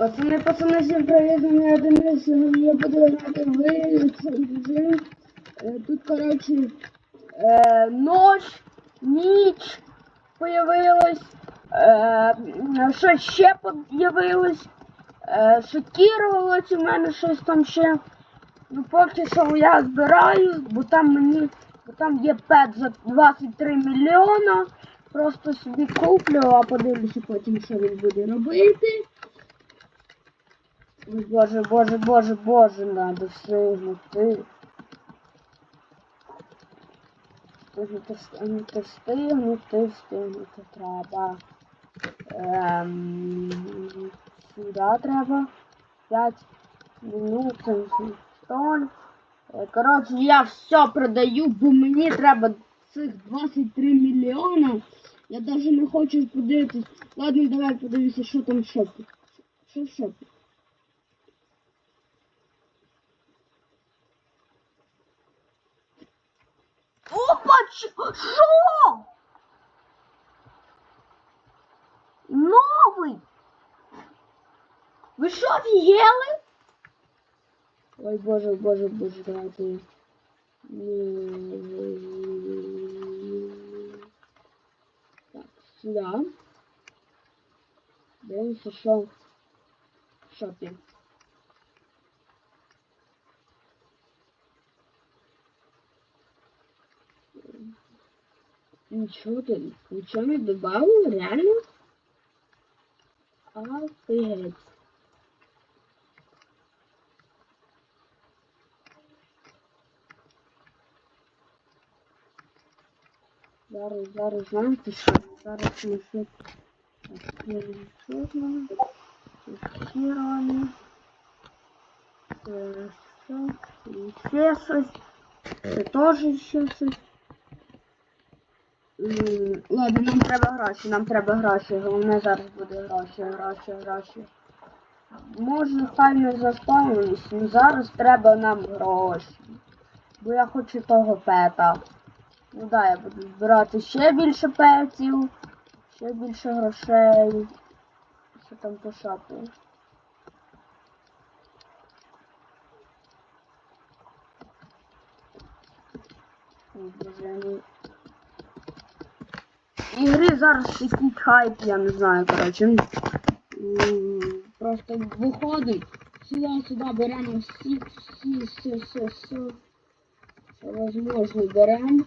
Пацани, пацани, всім привіт, мене Денис, сьогодні я буду грати в режим. Тут, коротше, е, ночь, ніч появилась, е, що ще появилось, е, шокірувалось у мене щось там ще. Ну поки що я збираю, бо там мені, бо там є пет за 23 мільйона. Просто собі куплю, а подивлюся потім, що він буде робити. Боже, боже, боже, боже, надо встигнути. Встигнути, встигнути, встигнути, встигнути треба. Ем, сюди треба. 5 минут. Е, Коротше, я все продаю, бо мені треба цих 23 мільйона. Я навіть не хочу подивитись. Ладно, давай подивися, що там в шопі. Що в шопі? Опа, чо- що? Новий? Ви що офігели? Ой, боже, боже, боже, давайте. Так, сюда. Дивимося, що в Ничего ты, ничего не добавил, реально? Офигеть. Зараз, зараз, знаєте що? Зараз ми все перечеркнемо. Тестирование. Це все. І ще щось. Це теж ще щось. Ладно, нам треба гроші, нам треба гроші. Головне зараз буде гроші, гроші, гроші. Може, хай не заспавнились, але зараз треба нам гроші. Бо я хочу того пета. Ну да, я буду збирати ще більше петів, ще більше грошей. Що там по шапу? Вони... Ігри зараз такий хайп, я не знаю, коротше. М, Просто виходить. Сюди, сюди беремо всі, всі, всі, всі, всі. Що возможно беремо.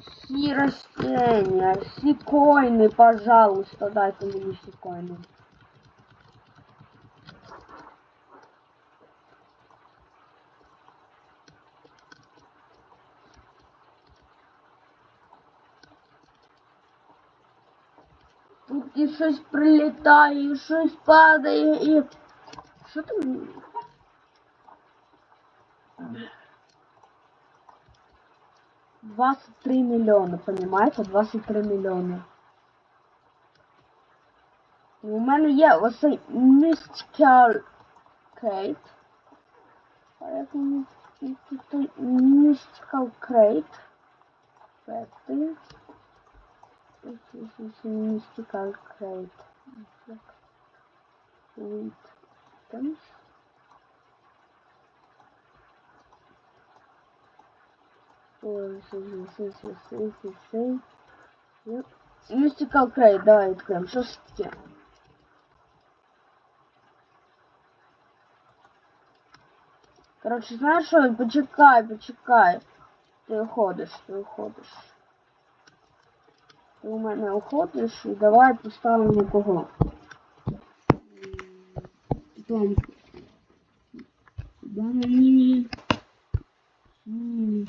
Всі растения, всі коїни, пожалуйста, дайте мені всі коїни. Щось прилітає, щось падає, і... Що там? Двадцать три миллиона, понимаете? 23 мільйони. У мене є оцей Mystical Crate. Mystical Crate. Пети. Mystical Crate. Wait. Там. Ой, сей, сей, сей, сей, сей, сей. Yep. Mystical Crate, давай відкриємо. Що ж таке? Коротше, знаєш що? Почекай, почекай. Ти уходиш, ти уходиш. У мене уходиш і давай поставимо кого. Том. Да, мені. М,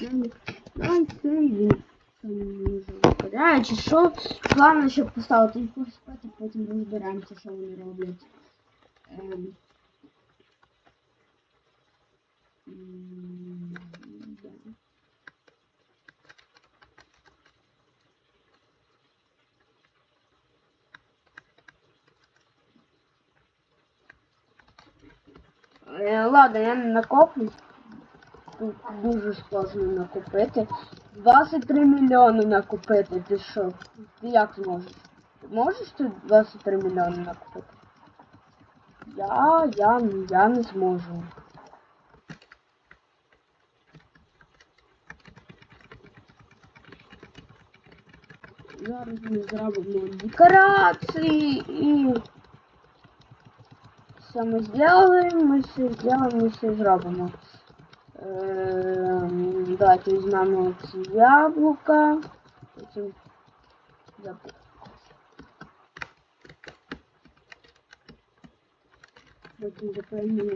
Давай, давай цей він. Там не завипадає, чи що? Главное, щоб поставити їх потім розберемося, що вони роблять. Ем. М, да. Е, Ладно, я. Тут дуже сложно накупити. 23 мільйони накупити, ти що? Ти як зможеш? Ти можеш тут 23 мільйони накупити? Я, я, я не зможу. Зараз ми зробимо декорації все ми зробили, ми все зробимо, ми все зробимо. Ем, Давайте візьмемо ці яблука. Потім яблука. Потім запевнимо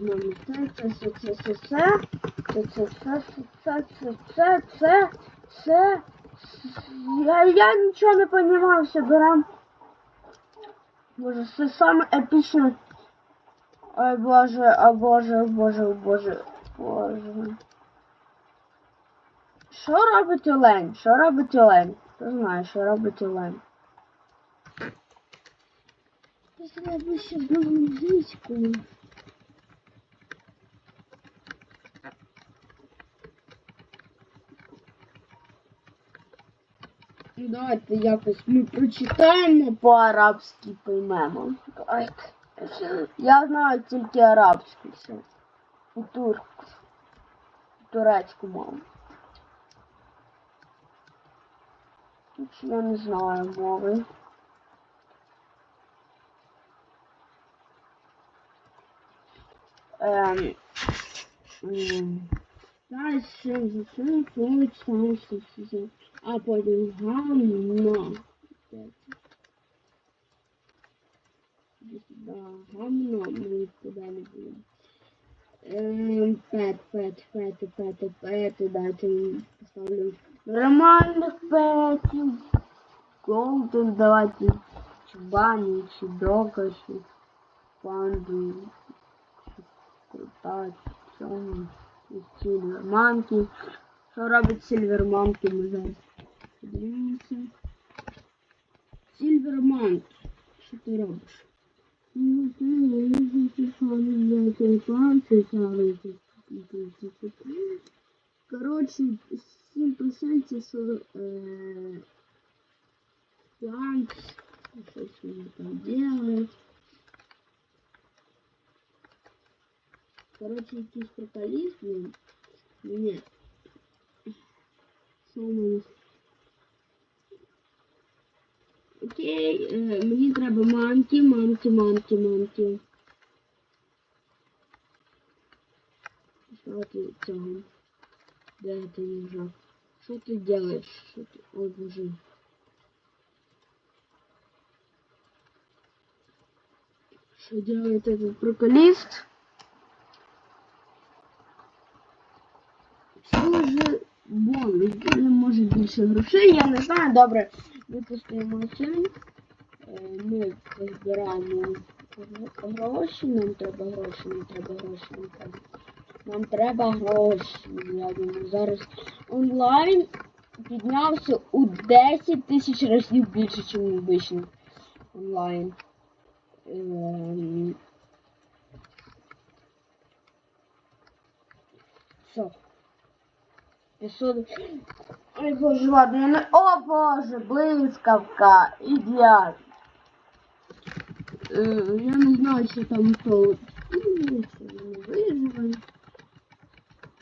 візьмемо це, це, це, це, це, це, це, це, це, це, це, це, це. Я, я нічого не понимаю, все берем. Боже, це саме епічне. Ой боже, о боже, о боже, о боже, боже. Що робить Олень? Що робить Олень? Хто знає, що робить Олень? Треба ще знову. Ну, Давайте якось ми прочитаємо по-арабськи поймемо. Давайте. Я знаю тільки арабську все. І турку. Турецьку мову. Я не знаю мови. Ем, а потім гамно. Да, говно мы туда не будем. Эм, пэт, пэт, пэт, пэт, пэт, давайте поставлю нормальных пэтов. Голден давайте. Чубани, Чидокаши, Панду, Крутач, Чон, Сильверманки. что робить Сильверманки, ми зараз подивимося. Сильверманки, що ти робиш? Коротше, 7% що е, план, що він там делает. Коротше, якийсь приколіст, блін. Ні. Що у мене Окей, е, мені треба манки, манки, манки, манки. Поставити цього. Де ти їжак? Що ти делаєш? Що ти? Ой, боже. Що делает этот приколист? Що же? Буде, може більше грошей, я не знаю, добре. Випустимо цей. Е, Ми збираємо гроші, нам треба гроші, нам треба гроші, нам треба. Нам треба гроші. Я думаю, зараз онлайн піднявся у 10 тисяч разів більше, ніж обично онлайн. Ем, Все. 500. Ой, боже, ладно, я не... О, боже, блискавка, ідеально. Е, я не знаю, що там то. Виживе.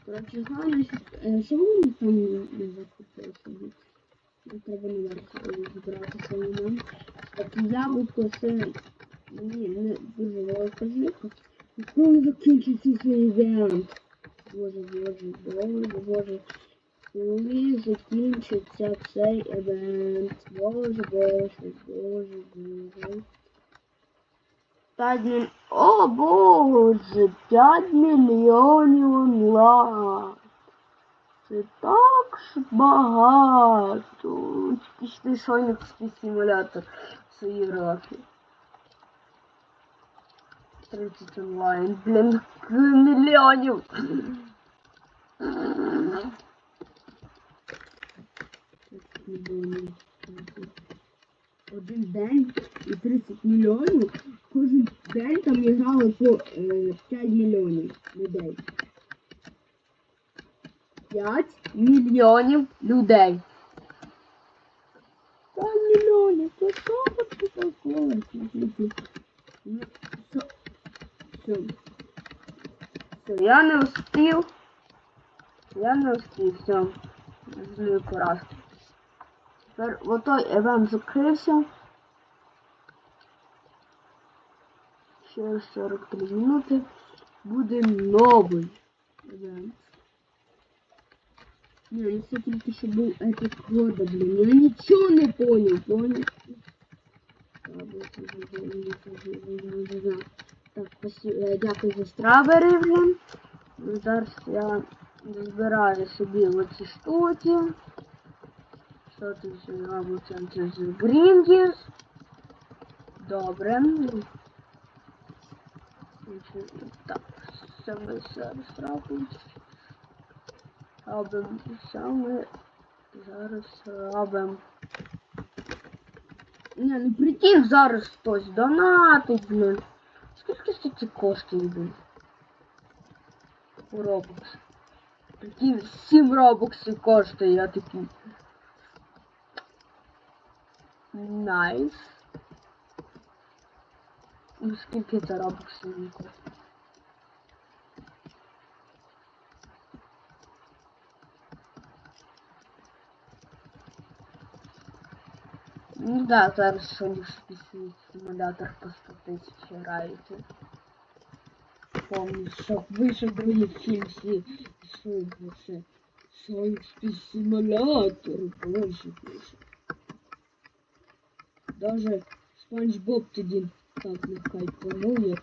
Коротше, знаю, що... Е, вони там не закупили собі? Ну, Треба збирати свої нам. Так, яблуко це... Мені не дуже велика жінка. Коли закінчиться цей івент? Боже, боже, боже, боже. Коли закінчиться цей евент? Боже, боже, боже, боже. П'ять міль... О, боже, 5 мільйонів онлайн. Це так ж багато. Пішли сонячний симулятор в свої роки. 30 онлайн, блін, мільйонів. Один день і 30 мільйонів. Кожен день там грали по е, 5 мільйонів людей. 5 мільйонів людей. Пан мільйонів, то що тут такое? Ну, все. Все. Все, я не успів. Я не успів, все. Злий раз. Тепер отой евент закрився. Через 43 минути буде новий евент. Не, ну це тільки що був епік кода, блін. Я нічого не понял, понял? Так, е, дякую за стравери, блін. Ну, Зараз я збираю собі оці штуки. Що тут ще робиться? Це з Грінгіс. Добре. Так, саме зараз робимо. Робимо саме зараз робимо. Не, ну прикинь, зараз хтось донатить, блін. Скільки ці коштує, блін? У Robux. Прикинь, 7 робоксів коштує, я такий. Найс. Ну скільки це коштує? Ну да, зараз що ніж пісний симулятор по 100 тисяч граєте. Помню, що вийшов другий фільм всі це Сонський симулятор, боже боже. Даже Спанч Боб тоді так не хайпанує.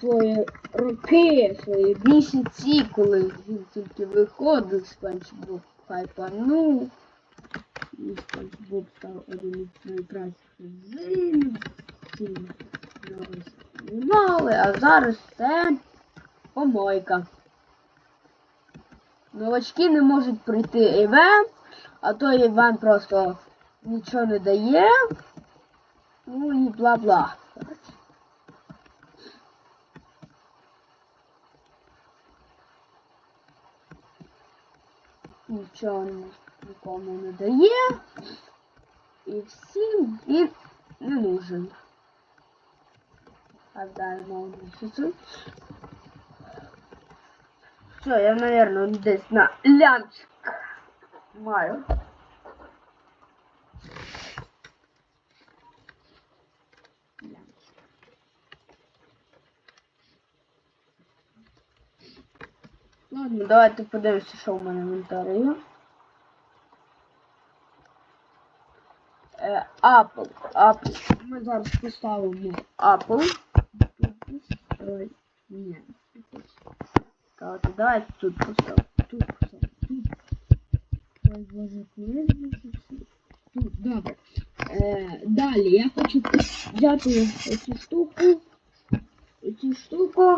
Свої роки, свої місяці, коли він тільки виходив, Спанч Боб хайпанув. І Спанч Боб став один із найкращих зимів. Його а зараз це помойка. Новачки не можуть пройти івент, а то івент просто нічого не дає. Ну і бла-бла. Нічого ні- нікому не дає. І всім він не нужен. Мову місяцю. Все, я, наверное, десь на лямчик маю. давайте подивимося, що в мене в інвентарі є. Е, Apple. Apple. Ми зараз поставимо Apple. Ой, ні. Так, давайте тут поставимо. Тут поставимо. Тут. Ой, боже, куди ж Тут, добре. Е, далі я хочу взяти оцю штуку. Оцю штуку.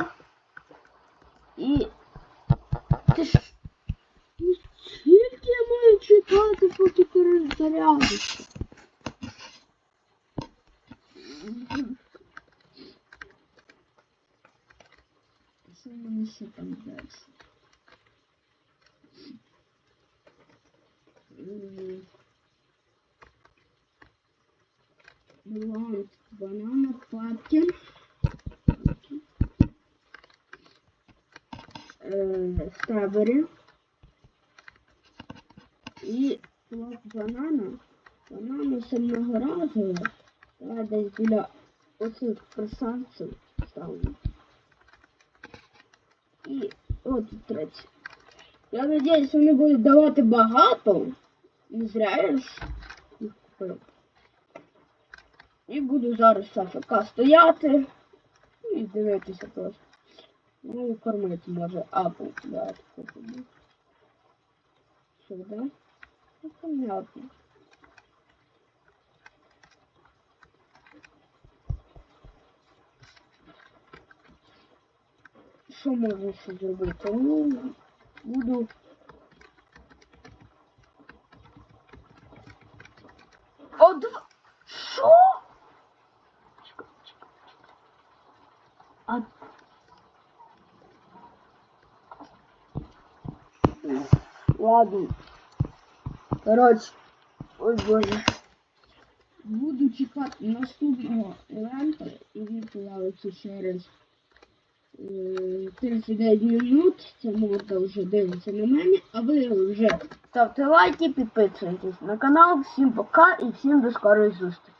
І. Скільки я маю чекати, поки перезарядиться? Що в мене ще там далі? М. Бланк, банана, папкин. Е, Стrawberry. І плод банана. Банана самого разу. Я десь біля оцих красавців ставлю. І от третє. Я надіюсь, вони будуть давати багато. Не зря ж їх купив. І буду зараз АФК стояти і дивитися просто. Ну і кормити може апл. Давайте купимо. Сюди. Ну, понятно. Що можна ще зробити? Ну, буду. О, два. Що? Чекай, чекай. А... Ладно. Короче, Ой боже. Буду чекати наступного івента, і він появиться через е, 39 минут. Ця морда вже дивиться на мене, а ви вже ставте лайки, підписуйтесь на канал. Всім пока і всім до скорої зустрічі.